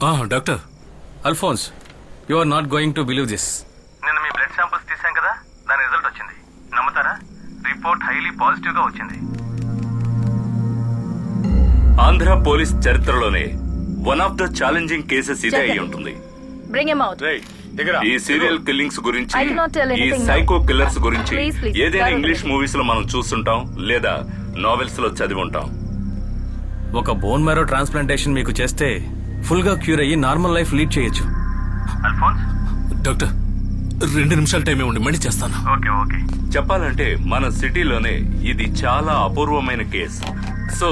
Doctor Alphonse you are not going to believe this నిన్న మీ blood samples తీసాం కదా? దాని రిజల్ట్ వచ్చింది. నమ్ముతారా? రిపోర్ట్ హైలీ పాజిటివ్గా వచ్చింది. ఆంధ్ర పోలీస్ చరిత్రలోనే one of the challenging cases ఇదే అయి ఉంటుంది. బ్రింగ్ ఎమ్ అవుట్ ఈ సీరియల్ కిల్లింగ్స్ గురించి ఈ. సైకో కిల్లర్స్ గురించి. ఏదైనా ఇంగ్లీష్ మూవీస్లో మనం చూస్తుంటాం లేదా నావెల్స్లో చదివి ఉంటాం. ఒక బోన్ మ్యారో ట్రాన్స్ప్లాంటేషన్ మీకు చేస్తే ఫుల్గా క్యూర్ అయ్యి నార్మల్ లైఫ్ లీడ్ చేయొచ్చు. అల్ఫోన్స్? డాక్టర్ రెండు నిమిషాల టైం ఇవ్వండి మళ్ళీ చేస్తాను. Okay okay. చెప్పాలంటే మన సిటీలోనే ఇది చాలా అపూర్వమైన కేసు. సో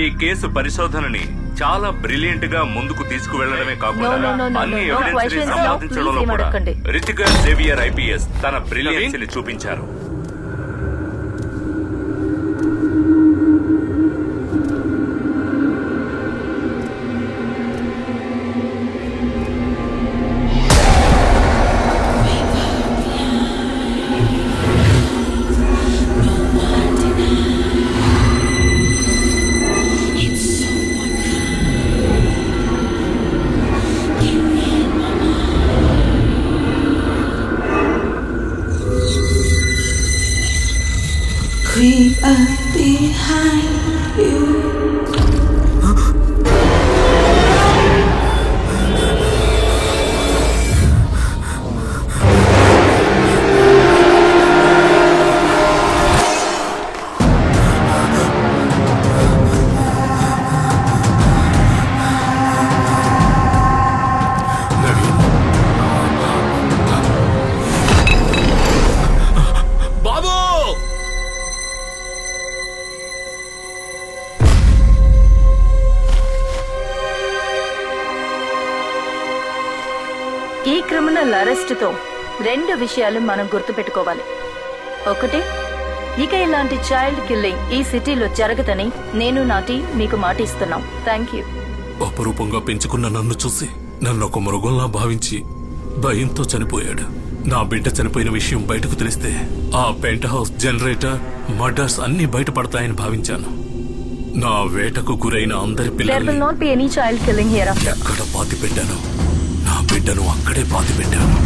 ఈ కేసు పరిశోధనని చాలా బ్రిలియంట్గా ముందుకు తీసుకువెళ్ళడమే కాకుండా అన్ని ఎవిడెన్స్ సంపాదించడంలో కూడా అడగండి. రితికా జేవియర్ ఐపీఎస్ తన బ్రిలియన్స్ని చూపించారు. క్రిమినల్ అరెస్ట్తో రెండు విషయాలు మనం గుర్తుపెట్టుకోవాలి. ఒకటి ఇక ఇలాంటి చైల్డ్ కిల్లింగ్ ఈ సిటీలో జరగదని నేను నాటి మీకు మాట ఇస్తున్నాం. Thank you. అపరూపంగా పెంచుకున్న నన్ను చూసి నన్ను ఒక మృగంలా భావించి భయంతో చనిపోయాడు. నా బిడ్డ చనిపోయిన విషయం బయటకు తెలిస్తే ఆ పెంట్ హౌస్ జనరేటర్ మర్డర్స్ అన్ని బయటపడతాయని భావించాను. నా వేటకు గురైన అందరి ఆఫ్టర్ ఎక్కడ పాతి పెట్టాను బిడ్డను అక్కడే పాతిపెట్టాను.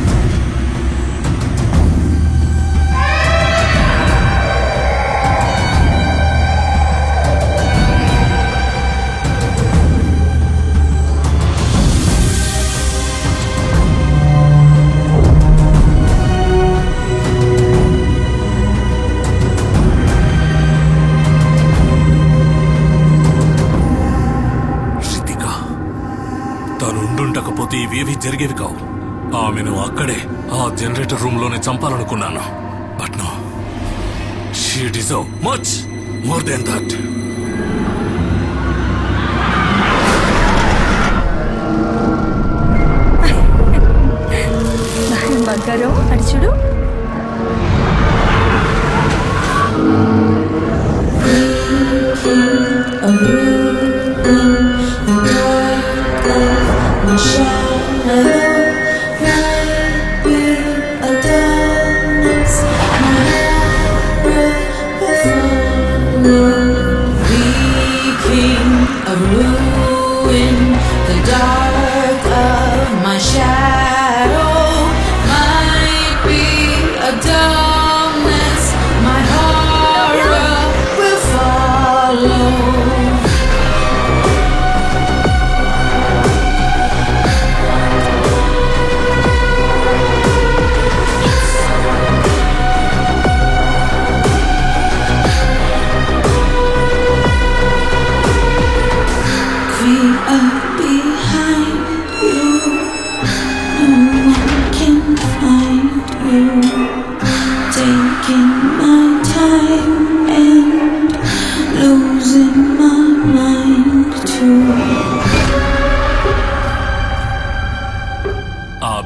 తనుండుండకపోతే ఇవేవి జరిగేవి కావు. ఆమెను అక్కడే ఆ జనరేటర్ రూమ్లోనే చంపాలనుకున్నాను. But no she deserve much more than that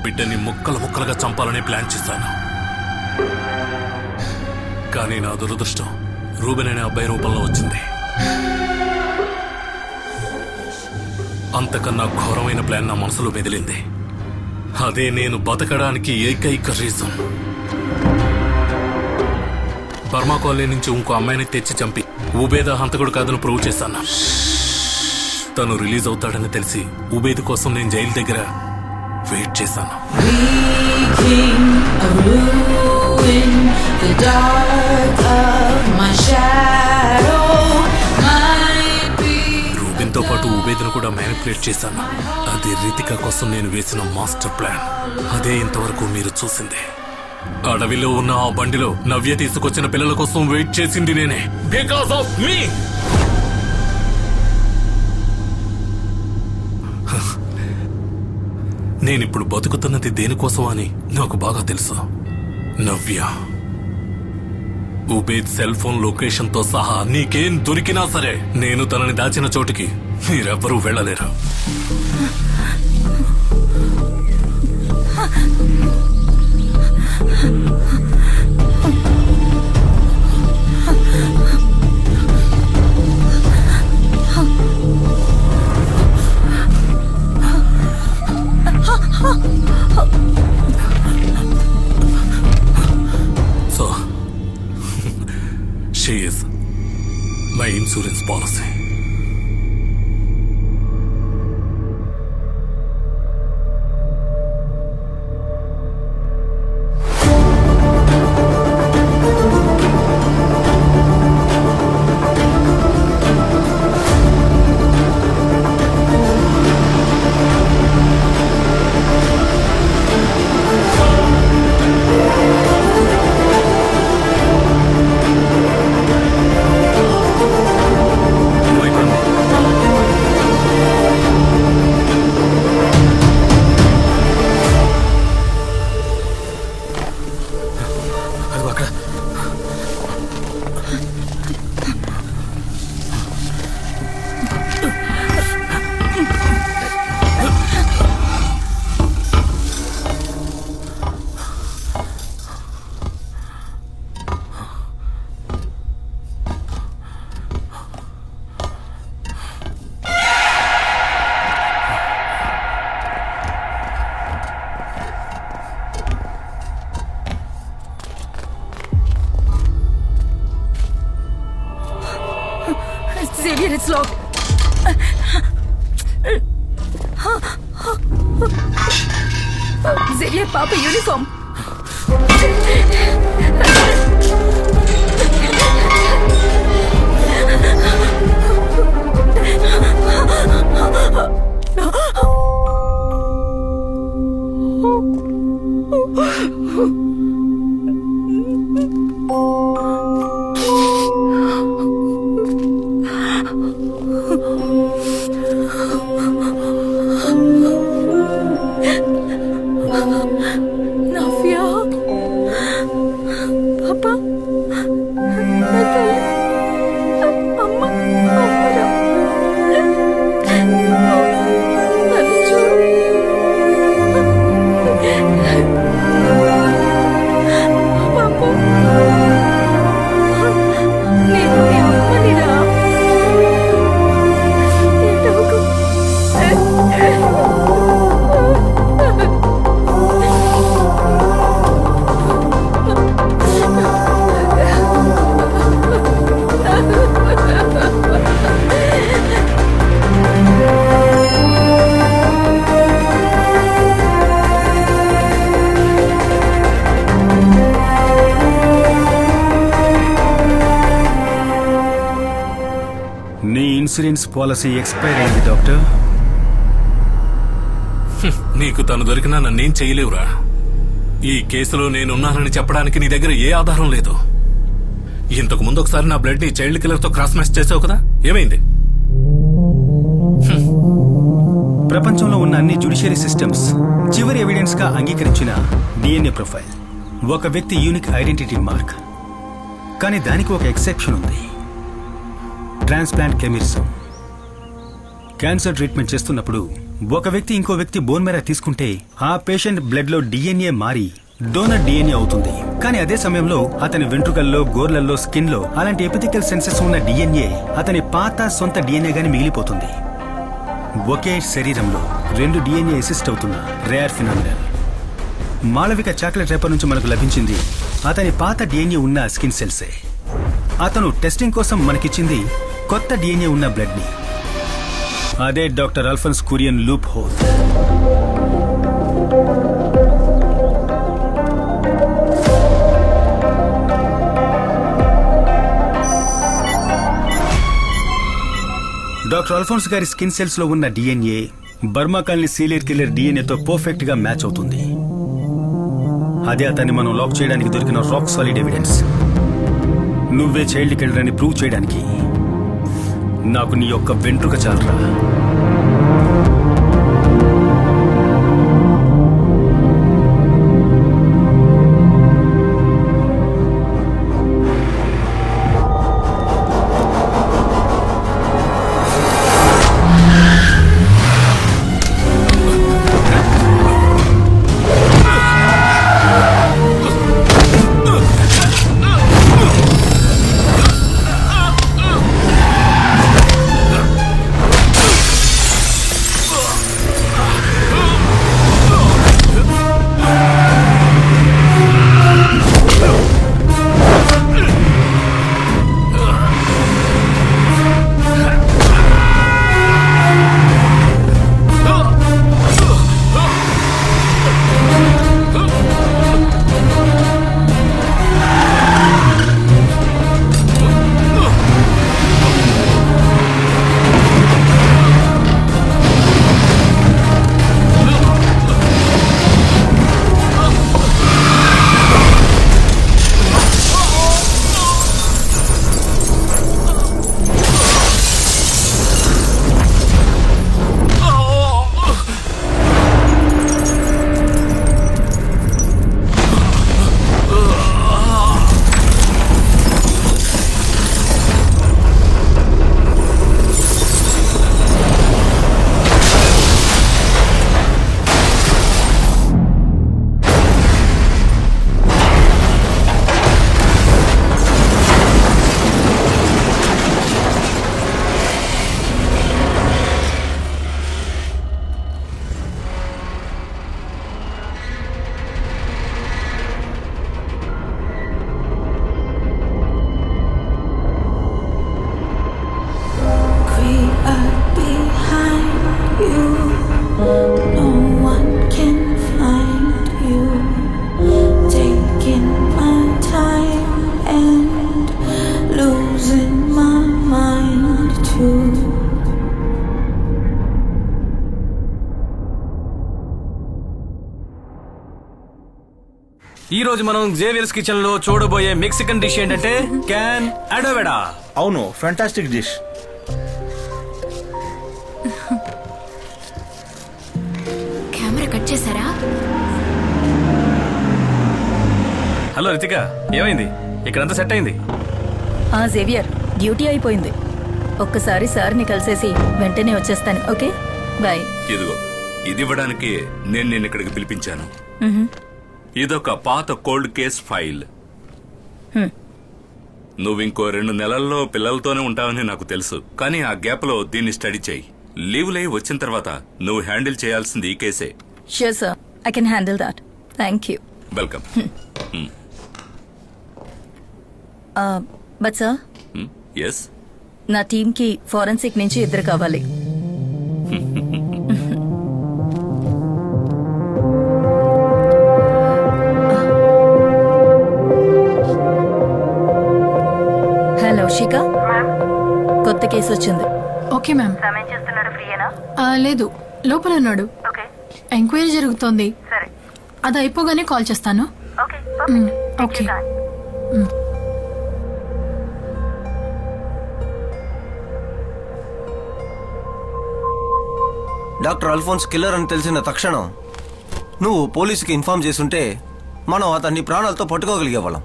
బిడ్డని ముక్కలు ముక్కలుగా చంపాలని ప్లాన్ చేశాను. కానీ నా దురదృష్టం రూబెన్ అనే అబ్బాయి రూపంలో వచ్చింది. అంతకన్నా ఘోరమైన ప్లాన్ నా మనసులో మెదిలింది. అదే నేను బతకడానికి ఏకైక రీజన్ బర్మా కాలనీ నుంచి ఇంకో అమ్మాయిని తెచ్చి చంపి ఉబేద హంతకుడు కాదని ప్రూవ్ చేశాను. తను రిలీజ్ అవుతాడని తెలిసి ఉబేద్ కోసం నేను జైలు దగ్గర వెయిట్ చేశాను. రూబిన్తో పాటు ఉబేద్ను కూడా మ్యానిపులేట్ చేశాను. అది రితిక కోసం నేను వేసిన మాస్టర్ ప్లాన్. అదే ఇంతవరకు మీరు చూసింది. అడవిలో ఉన్న ఆ బండిలో నవ్య తీసుకొచ్చిన పిల్లల కోసం వెయిట్ చేసింది నేనే. బికాస్ ఆఫ్ మీ నేనిప్పుడు బతుకుతున్నది దేనికోసం అని నాకు బాగా తెలుసు. నవ్య ఉబేద్ సెల్ ఫోన్ లొకేషన్తో సహా నీకేం దొరికినా సరే నేను తనని దాచిన చోటికి మీరెవ్వరూ వెళ్ళలేరు. సో волосы. జిల్లే పాప యూనిఫామ్ Oh 妈。ఇన్సూరెన్స్ పాలసీ ఎక్స్పైర్ అయింది డాక్టర్. నీకు తను దొరికినా నన్నేం చేయలేవురా. ఈ కేసులో నేనున్నానని చెప్పడానికి నీ దగ్గర ఏ ఆధారం లేదు. ఇంతకు ముందు ఒకసారి నా బ్లడ్ని చైల్డ్ కిల్లర్తో క్రాస్ మ్యాచ్ చేసావు కదా? ఏమైంది? ప్రపంచంలో ఉన్న అన్ని జ్యుడిషియరీ సిస్టమ్స్ చివరి ఎవిడెన్స్గా అంగీకరించిన డిఎన్ఏ ప్రొఫైల్. ఒక వ్యక్తి యూనిక్ ఐడెంటిటీ మార్క్. కానీ దానికి ఒక ఎక్సెప్షన్ ఉంది. ట్రాన్స్ప్లాంట్ కెమిరిజం. క్యాన్సర్ ట్రీట్మెంట్ చేస్తున్నప్పుడు ఒక వ్యక్తి ఇంకో వ్యక్తి బోన్ మేర తీసుకుంటే ఆ పేషెంట్ బ్లడ్లో డిఎన్ఏ మారి డోనర్ డిఎన్ఏ అవుతుంది. కానీ అదే సమయంలో అతని వెంట్రుకల్లో గోర్లల్లో స్కిన్లో అలాంటి ఎపిథికల్ సెన్సెస్ ఉన్న డిఎన్ఏ అతని పాత సొంత డిఎన్ఏ గాని మిగిలిపోతుంది. ఒకే శరీరంలో రెండు డిఎన్ఏ అసిస్ట్ అవుతున్న rare phenomenal. Malavika chocolate wrapper నుంచి మనకు లభించింది అతని పాత డిఎన్ఏ ఉన్న స్కిన్ సెల్సే. అతను టెస్టింగ్ కోసం మనకిచ్చింది కొత్త డిఎన్ఏ ఉన్న బ్లడ్ని. అదే doctor Alphonse Kurian loop hole. Doctor Alphonse గారి స్కిన్ సెల్స్లో ఉన్న DNA Burma colony serial killer డిఎన్ఏతో పర్ఫెక్ట్గా మ్యాచ్ అవుతుంది. అదే అతన్ని మనం లాక్ చేయడానికి దొరికిన రాక్ సాలిడ్ ఎవిడెన్స్ నువ్వే చైల్డ్ కిల్లర్ అని ప్రూవ్ చేయడానికి. నాకు నీ యొక్క వెంట్రుక చాలరా. రోజు మనం జేవియర్స్ కిచెన్లో చూడబోయే మెక్సికన్ డిష్ ఏంటంటే క్యాన్ అడోవెడా అవును ఫెంటాస్టిక్ డిష్ కెమెరా కట్ చేశారా? హలో రితిక ఏమైంది? ఇక్కడంతా సెట్ అయింది. ఆ జేవియర్ డ్యూటీ అయిపోయింది. ఒక్కసారి సార్ని కలిసేసి వెంటనే వచ్చేస్తాను ఓకే? బాయ్ ఇదిగో ఇది ఇవ్వడానికి నేను నిన్ను ఇక్కడికి పిలిపించాను. ఇదొక పాత కోల్డ్ కేస్ ఫైల్. నువ్వు ఇంకో రెండు నెలల్లో పిల్లలతోనే ఉంటావని నాకు తెలుసు. కానీ ఆ గ్యాప్లో దీన్ని స్టడీ చేయి. లీవ్ లై వచ్చిన తర్వాత నువ్వు హ్యాండిల్ చేయాల్సింది ఈ కేసే. Sure sir I can handle that thank you welcome but sir as నా టీంకి ఫోరెన్సిక్ నుంచి ఇద్దరు కావాలి. షిక కొత్త కేసు వచ్చింది. ఓకే మ్యామ్ ఆ, లేదు. లోపల ఉన్నాడు. ఎంక్వైరీ జరుగుతోంది. అది అయిపోగానే కాల్ చేస్తాను. Hmm, okay doctor Alphonse killer అని తెలిసిన తక్షణం నువ్వు పోలీసుకి ఇన్ఫార్మ్ చేసుంటే మనం అతన్ని ప్రాణాలతో పట్టుకోగలిగేవాళ్ళం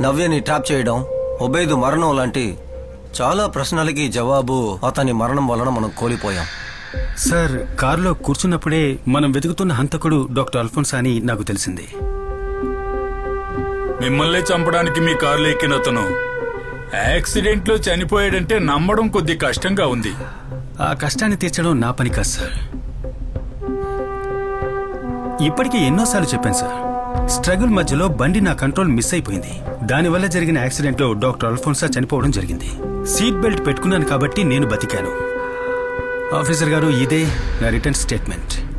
నవ్యని ట్రాప్ చేయడం ఒబేదు మరణం లాంటి చాలా ప్రశ్నలకి జవాబు అతని మరణం వలన మనం కోల్పోయాం. సార్ కారులో కూర్చున్నప్పుడే మనం వెతుకుతున్న హంతకుడు డాక్టర్ అల్ఫోన్స్ అని నాకు తెలిసింది. మిమ్మల్ని చంపడానికి మీ కారులో ఎక్కిన అతను యాక్సిడెంట్లో చనిపోయాడంటే నమ్మడం కొద్ది కష్టంగా ఉంది. ఆ కష్టాన్ని తీర్చడం నా పని కాదు సార్. ఇప్పటికీ ఎన్నోసార్లు చెప్పాను సార్. స్ట్రగుల్ మధ్యలో బండి నా కంట్రోల్ మిస్ అయిపోయింది. దానివల్ల జరిగిన యాక్సిడెంట్లో డాక్టర్ అల్ఫోన్సా చనిపోవడం జరిగింది. సీట్ బెల్ట్ పెట్టుకున్నాను కాబట్టి నేను బతికాను. ఆఫీసర్ గారు ఇదే నా రిటర్న్ స్టేట్మెంట్.